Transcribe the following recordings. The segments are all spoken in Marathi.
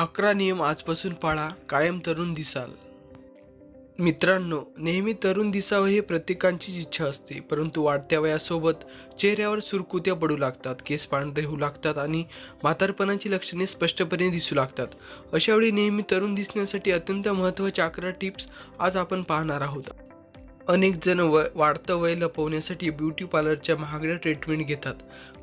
अकरा नियम आजपासून पाळा कायम तरुण दिसाल. मित्रांनो नेहमी तरुण दिसावं हे प्रत्येकांचीच इच्छा असते परंतु वाढत्या वयासोबत चेहऱ्यावर सुरकुत्या पडू लागतात केस पांढरे होऊ लागतात आणि म्हातारपणाची लक्षणे स्पष्टपणे दिसू लागतात. अशावेळी नेहमी तरुण दिसण्यासाठी अत्यंत महत्त्वाच्या अकरा टिप्स आज आपण पाहणार आहोत. अनेक जण वय वाढतं वय लपवण्यासाठी ब्युटी पार्लरच्या महागड्या ट्रीटमेंट घेतात.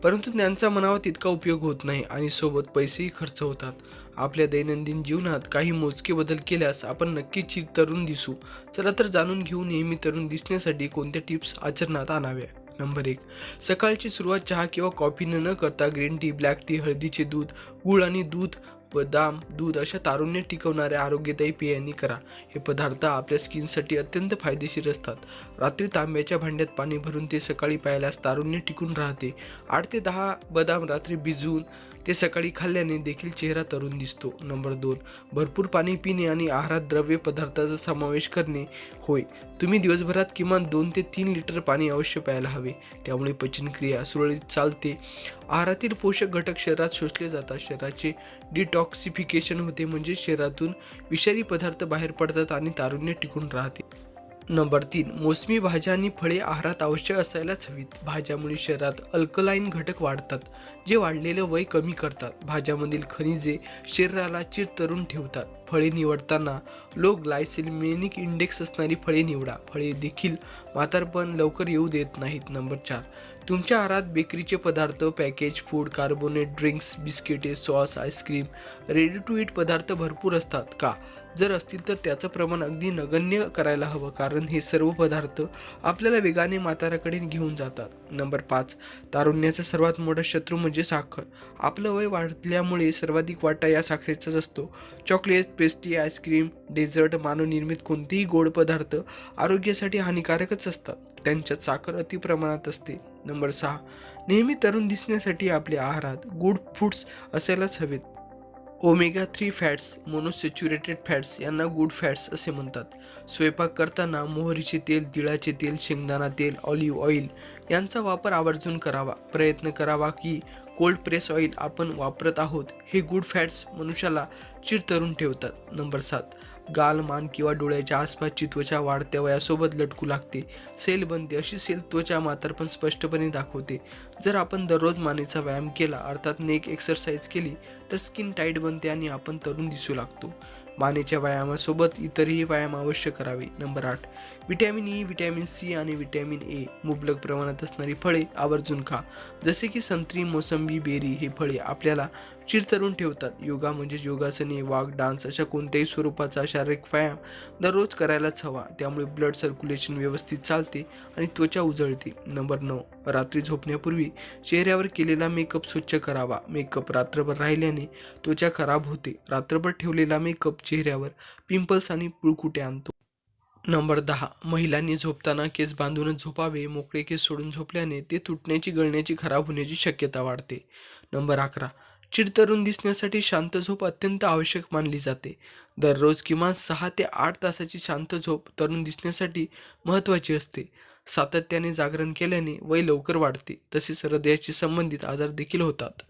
परंतु त्यांचा मनावा तितका उपयोग होत नाही आणि सोबत पैसेही खर्च होतात. आपल्या दैनंदिन जीवनात काही मोजके बदल केल्यास आपण नक्कीच तरुण दिसू. चला तर जाणून घेऊ नेहमी तरुण दिसण्यासाठी कोणत्या टिप्स आचरणात आणाव्या? नंबर एक सकाळची सुरुवात चहा किंवा कॉफीनं न करता ग्रीन टी ब्लॅक टी हळदीचे दूध गूळ आणि दूध बदाम दूध अशा तारुण्य टिकवणाऱ्या आरोग्यदायी पेयांनी करा. हे पदार्थ आपल्या स्किनसाठी अत्यंत फायदेशीर असतात. रात्री तांब्याच्या भांड्यात पाणी भरून ते सकाळी प्यायल्यास तारुण्य टिकून राहते. आठ ते दहा बदाम रात्री भिजवून ते सकाळी खाल्ल्याने देखील चेहरा तरुण दिसतो. नंबर दोन भरपूर पाणी पिणे आणि आहारात द्रव्य पदार्थाचा समावेश करणे होय. तुम्ही दिवसभरात किमान दोन ते तीन लिटर पाणी अवश्य प्यायला हवे. त्यामुळे पचनक्रिया सुरळीत चालते. आहारातील पोषक घटक शरीरात शोषले जातात. शरीराचे डिटॉक्सिफिकेशन होते म्हणजे शरीरातून विषारी पदार्थ बाहेर पडतात आणि तारुण्य टिकून राहते. नंबर तीन मोसमी भाज्या आणि फळे आहारात आवश्यक असायलाच हवीत. भाज्यामुळे शरीरात अल्कलाईन घटक वाढतात जे वाढलेलं वय कमी करतात. भाज्यामधील खनिजे शरीराला चिरतरून ठेवतात. फळे निवडताना लो ग्लायसेमिक इंडेक्स असणारी फळे निवडा. फळे देखील म्हातारपण लवकर येऊ देत नाहीत. नंबर चार. तुमच्या आहारात बेकरीचे पदार्थ पॅकेज फूड कार्बोनेट ड्रिंक्स बिस्किटे sauce ice cream ready to eat पदार्थ भरपूर असतात का? जर असतील तर त्याचं प्रमाण अगदी नगण्य करायला हवं कारण हे सर्व पदार्थ आपल्याला वेगाने म्हाताऱ्याकडे घेऊन जातात. नंबर पाच. तारुण्याचा सर्वात मोठा शत्रू म्हणजे साखर. आपलं वय वाढल्यामुळे सर्वाधिक वाटा या साखरेचाच असतो. चॉकलेट पेस्ट्री आईस्क्रीम डेझर्ट मानवनिर्मित कोणतेही गोड पदार्थ आरोग्यासाठी हानिकारकच असतात. त्यांच्यात साखर अतिप्रमाणात असते. नंबर सहा नेहमी तरुण दिसण्यासाठी आपल्या आहारात गुड फूड्स असायलाच हवेत. Omega three fats monounsaturated fats यांना गुड फॅट्स असे म्हणतात. स्वयंपाक करताना मोहरीचे तेल तिळाचे तेल शेंगदाणा तेल ऑलिव्ह ऑइल यांचा वापर आवर्जून करावा. प्रयत्न करावा की कोल्ड प्रेस ऑइल आपण वापरत आहोत. हे गुड फॅट्स मनुष्याला चिरतरून ठेवतात. नंबर सात गाल मान किंवा डोळ्याच्या आसपासची त्वचा वाढत्या वयासोबत लटकू लागते. सेल बनते अशी सेल त्वचा म्हातारपण स्पष्टपणे दाखवते. जर आपण दररोज मानेचा व्यायाम केला अर्थात नेक एक्सरसाइज केली तर स्किन टाईट बनते आणि आपण तरुण दिसू लागतो. मानेच्या व्यायामासोबत इतरही व्यायाम अवश्य करावे. नंबर आठ. विटॅमिन ई विटॅमिन सी आणि विटॅमिन ए मुबलक प्रमाणात असणारी फळे आवर्जून खा. जसे की संत्री मोसंबी बेरी हे फळे आपल्याला चिरतरून ठेवतात. योगा म्हणजेच योगासने वाघ डान्स अशा कोणत्याही स्वरूपाचा शारीरिक व्यायाम दररोज करायलाच हवा. त्यामुळे ब्लड सर्क्युलेशन व्यवस्थित चालते आणि त्वचा उजळते. नंबर नऊ. रात्री झोपण्यापूर्वी चेहऱ्यावर केलेला मेकअप स्वच्छ करावा. मेकअप रात्रभर राहिल्याने त्वचा खराब होते. रात्रभर ठेवलेला मेकअप चेहऱ्यावर पिंपल्स आणि पुळकुटे आणतो. नंबर दहा. महिलांनी झोपताना केस बांधूनच झोपावे मोकळे केस सोडून झोपल्याने ते तुटण्याची गळण्याची खराब होण्याची शक्यता वाढते. नंबर अकरा. चिडतरून दिसण्यासाठी शांत झोप अत्यंत आवश्यक मानली जाते. दररोज किमान सहा ते आठ तासाची शांत झोप तरुण दिसण्यासाठी महत्त्वाची असते. सातत्याने जागरण केल्याने वय लवकर वाढते. तसेच हृदयाशी संबंधित आजार देखील होतात.